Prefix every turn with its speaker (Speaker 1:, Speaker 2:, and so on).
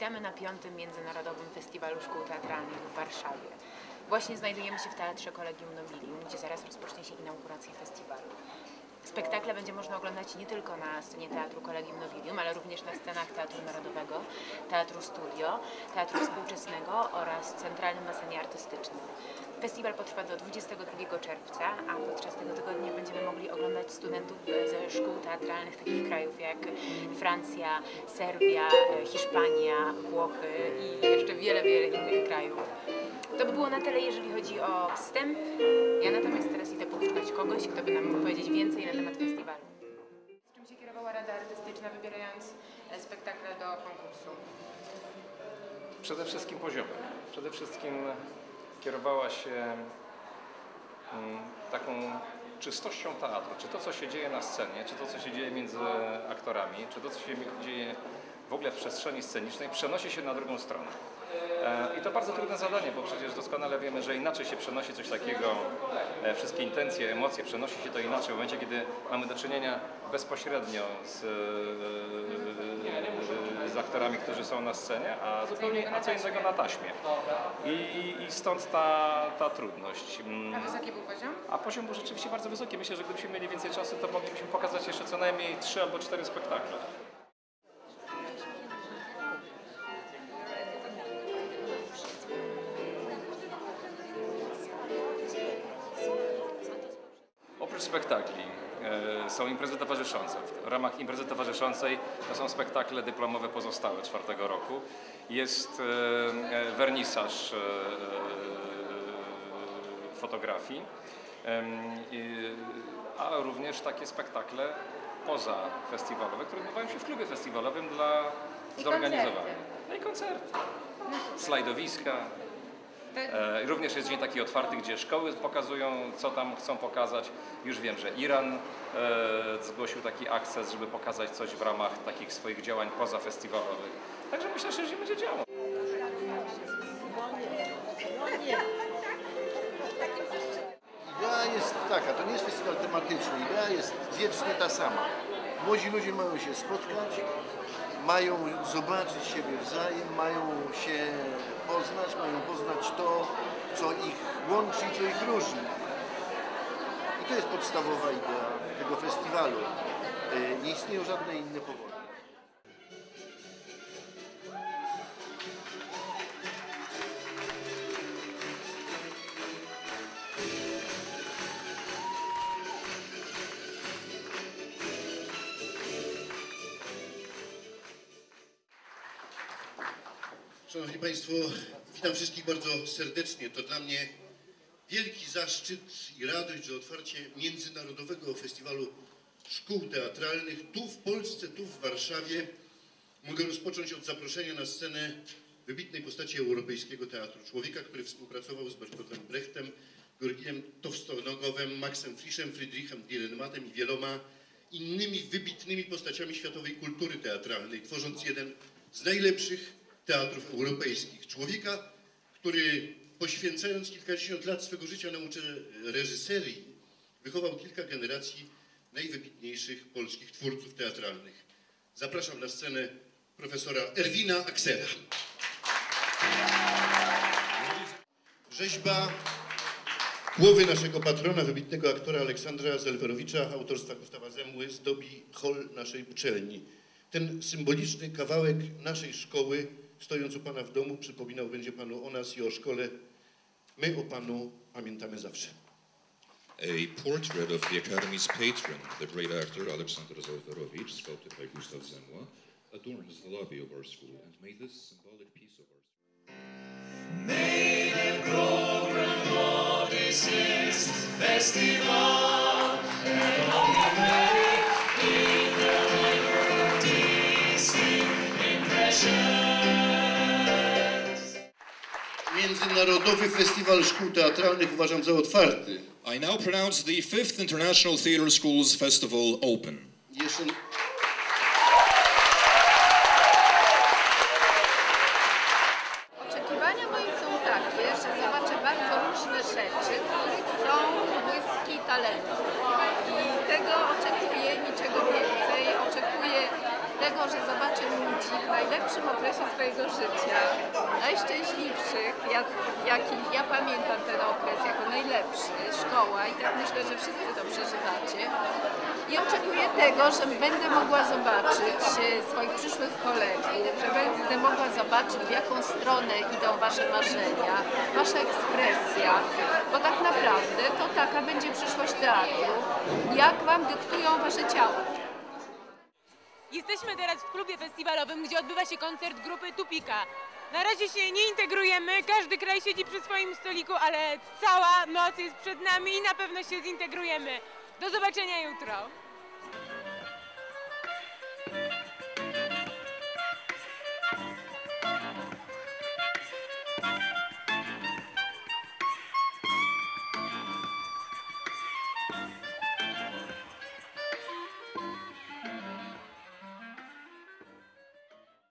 Speaker 1: Witamy na piątym Międzynarodowym Festiwalu Szkół Teatralnych w Warszawie. Właśnie znajdujemy się w Teatrze Kolegium Nobilium, gdzie zaraz rozpocznie się inauguracja festiwalu. Spektakle będzie można oglądać nie tylko na scenie Teatru Kolegium Nobilium, ale również na scenach Teatru Narodowego, Teatru Studio, Teatru Współczesnego oraz Centralnym Basenie Artystycznym. Festiwal potrwa do 22 czerwca, a podczas tego tygodnia będziemy mogli oglądać studentów ze szkół teatralnych takich krajów jak Francja, Serbia, Hiszpania, Włochy i jeszcze wiele, wiele innych krajów. To by było na tyle, jeżeli chodzi o wstęp. Ja natomiast teraz idę poszukać kogoś, kto by nam mógł powiedzieć więcej na temat festiwalu. Z czym się kierowała Rada Artystyczna, wybierając e, spektakle do konkursu?
Speaker 2: Przede wszystkim poziomem. Przede wszystkim kierowała się mm, taką czystością teatru. Czy to, co się dzieje na scenie, czy to, co się dzieje między aktorami, czy to, co się dzieje w ogóle w przestrzeni scenicznej, przenosi się na drugą stronę. E, I to bardzo trudne zadanie, bo przecież doskonale wiemy, że inaczej się przenosi coś takiego, wszystkie intencje, emocje, przenosi się to inaczej w momencie, kiedy mamy do czynienia bezpośrednio z, e, z aktorami, którzy są na scenie, a zupełnie a co innego na taśmie. I, i, i stąd ta, ta trudność. Mm,
Speaker 1: A wysoki był poziom?
Speaker 2: A poziom był rzeczywiście bardzo wysoki. Myślę, że gdybyśmy mieli więcej czasu, to moglibyśmy pokazać jeszcze co najmniej trzy albo cztery spektakle. Spektakli e, są imprezy towarzyszące. W ramach imprezy towarzyszącej to są spektakle dyplomowe pozostałe czwartego roku. Jest e, e, wernisaż fotografii, a również takie spektakle pozafestiwalowe, które odbywają się w klubie festiwalowym dla zorganizowanych. No i koncerty, slajdowiska. E, Również jest dzień taki otwarty, gdzie szkoły pokazują, co tam chcą pokazać. Już wiem, że Iran e, zgłosił taki akces, żeby pokazać coś w ramach takich swoich działań pozafestiwalowych. Także myślę, że się będzie działo.
Speaker 3: Idea jest taka, to nie jest festiwal tematyczny, idea jest wiecznie ta sama. Młodzi ludzie mają się spotkać, mają zobaczyć siebie wzajem, mają się poznać, mają poznać to, co ich łączy i co ich różni. I to jest podstawowa idea tego festiwalu. Y, Nie istnieją żadne inne powody.
Speaker 4: Szanowni Państwo, witam wszystkich bardzo serdecznie. To dla mnie wielki zaszczyt i radość, że otwarcie Międzynarodowego Festiwalu Szkół Teatralnych tu w Polsce, tu w Warszawie mogę rozpocząć od zaproszenia na scenę wybitnej postaci europejskiego teatru. Człowieka, który współpracował z Bertoltem Brechtem, Georgiem Towstonogowem, Maxem Frischem, Friedrichem Dürrenmattem i wieloma innymi wybitnymi postaciami światowej kultury teatralnej, tworząc jeden z najlepszych teatrów europejskich. Człowieka, który poświęcając kilkadziesiąt lat swego życia nauce reżyserii, wychował kilka generacji najwybitniejszych polskich twórców teatralnych. Zapraszam na scenę profesora Erwina Aksela. Rzeźba głowy naszego patrona, wybitnego aktora Aleksandra Zelwerowicza, autorstwa Gustawa Zemły, zdobi hol naszej uczelni. Ten symboliczny kawałek naszej szkoły, stojąc u Pana w domu, przypominał będzie Panu o nas i o szkole. My o Panu pamiętamy zawsze.
Speaker 5: A portrait of the Academy's patron, the great actor Alexander Zelverovich, sculpted by Gustav Zemla, adorns the lobby of our school, and may this symbolic piece of our
Speaker 4: Międzynarodowy Festiwal Szkół Teatralnych uważam za otwarty.
Speaker 6: I now pronounce the fifth International Theatre Schools Festival open.
Speaker 4: Jeszcze...
Speaker 7: Oczekiwania moje są takie, że zobaczę bardzo różne rzeczy, których są błyski talentu. I tego oczekuję, niczego więcej. Oczekuję tego, że zobaczę ludzi w najlepszym okresie swojego życia, najszczęśliwszych, jak, jaki ja pamiętam ten okres jako najlepszy, szkoła i tak myślę, że wszyscy to przeżywacie. I oczekuję tego, że będę mogła zobaczyć e, swoich przyszłych kolegów, że będę mogła zobaczyć w jaką stronę idą Wasze marzenia, Wasza ekspresja, bo tak naprawdę to taka będzie przyszłość teatru, jak Wam dyktują Wasze ciała.
Speaker 8: Jesteśmy teraz w klubie festiwalowym, gdzie odbywa się koncert grupy Tupika. Na razie się nie integrujemy, każdy kraj siedzi przy swoim stoliku, ale cała noc jest przed nami i na pewno się zintegrujemy. Do zobaczenia jutro.